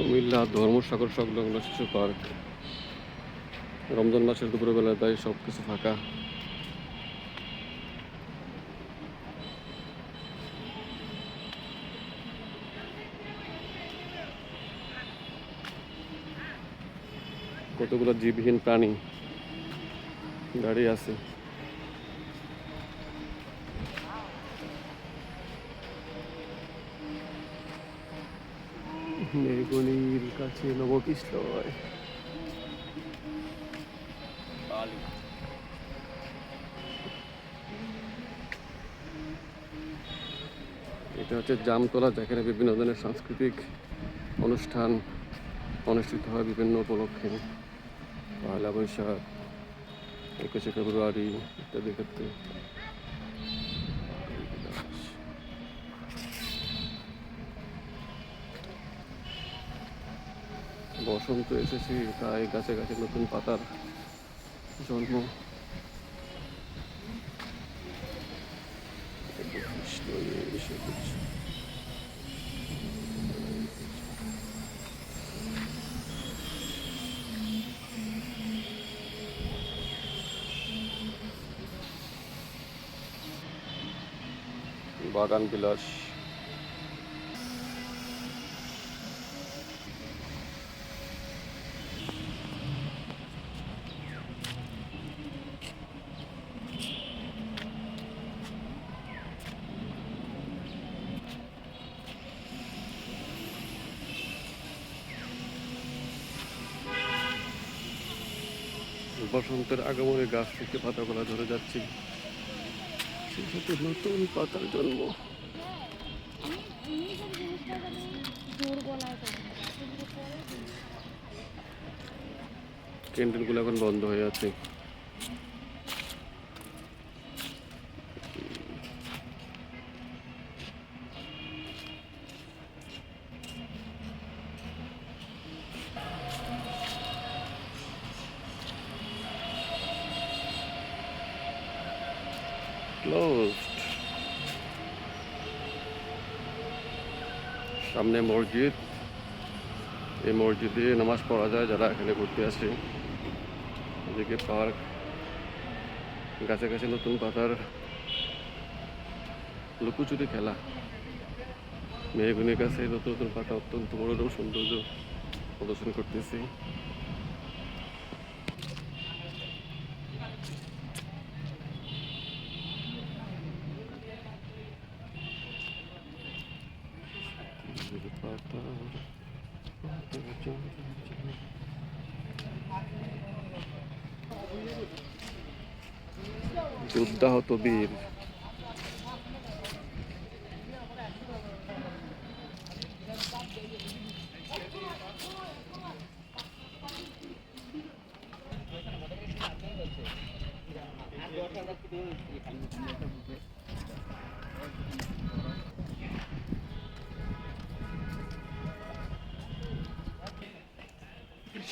কুমিল্লা ধর্মসাগর সংলগ্ন শিশু পার্ক। রমজান মাসের দুপুরবেলা তাই সব কিছু ফাঁকা। কতগুলো জীবহীন প্রাণী দাঁড়িয়ে আছে? মেঘনির কাছে নবকিশলয় এটা হচ্ছে জামতলা, যেখানে বিভিন্ন ধরনের সাংস্কৃতিক অনুষ্ঠান অনুষ্ঠিত হয় বিভিন্ন উপলক্ষে। পয়লা বৈশাখ, একুশে ফেব্রুয়ারি ইত্যাদি ক্ষেত্রে। বসন্ত এসেছে তাই গাছে গাছে নতুন পাতার জন্ম। বাগান বিলাস বসন্তের আগমনে গাছ থেকে পাতাগুলা ধরে যাচ্ছে। সেই সাথে নতুন পাতার জন্ম। ক্যান্টিনগুলো এখন বন্ধ হয়ে আছে। Closed. সামনে মসজিদ। এই মসজিদে নামাজ পড়া যায় যারা এখানে ঘুরতে আসে। এদিকে পার্ক। গাছে গাছে নতুন পাতার লুকোচুরি খেলা। মেয়েগুনের কাছে নতুন নতুন পাতা, অত্যন্ত মনোরম সৌন্দর্য প্রদর্শন করতেছি। যোদ্ধাহত বীর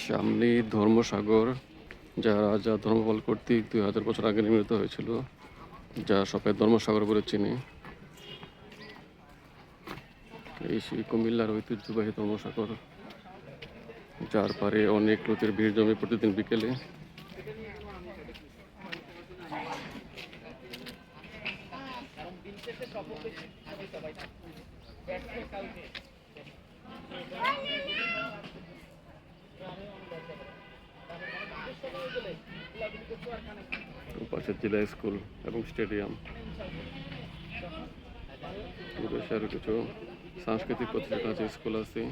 সামনে ধর্মসাগর, যা রাজা ধর্মপাল কর্তৃক দুই হাজার বছর আগে নির্মিত হয়েছিল, যা সবাই ধর্মসাগর বলে চিনি। এই সেই কুমিল্লার ঐতিহ্যবাহী ধর্মসাগর, যার পারে অনেক লোকের ভিড় জমে প্রতিদিন বিকেলে। পাশে জেলা স্কুল এবং স্টেডিয়াম। বিদেশে কিছু সাংস্কৃতিক প্রতিষ্ঠান আছে স্কুল আছে।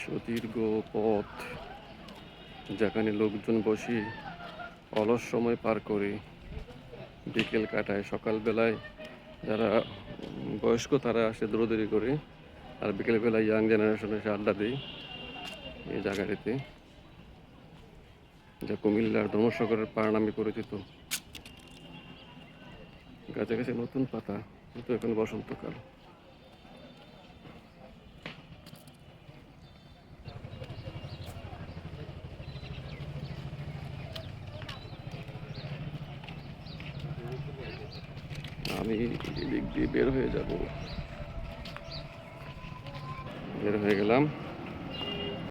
সুদীর্ঘ পথ যেখানে লোকজন বসে অলস সময় পার করে বিকেল কাটায়। সকালবেলায় যারা বয়স্ক, তারা আসে দৌড়দৌড়ি করে। আর বিকেলবেলায় ইয়াং জেনারেশন এসে আড্ডা দেয় এই জায়গাটিতে। যা কুমিল্লার ধর্মসাগরের পাড় নামে পরিচিত। গাছে গাছে নতুন পাতা, কিন্তু এখন বসন্তকাল। আমি এদিক দিয়ে বের হয়ে যাব। বের হয়ে গেলাম।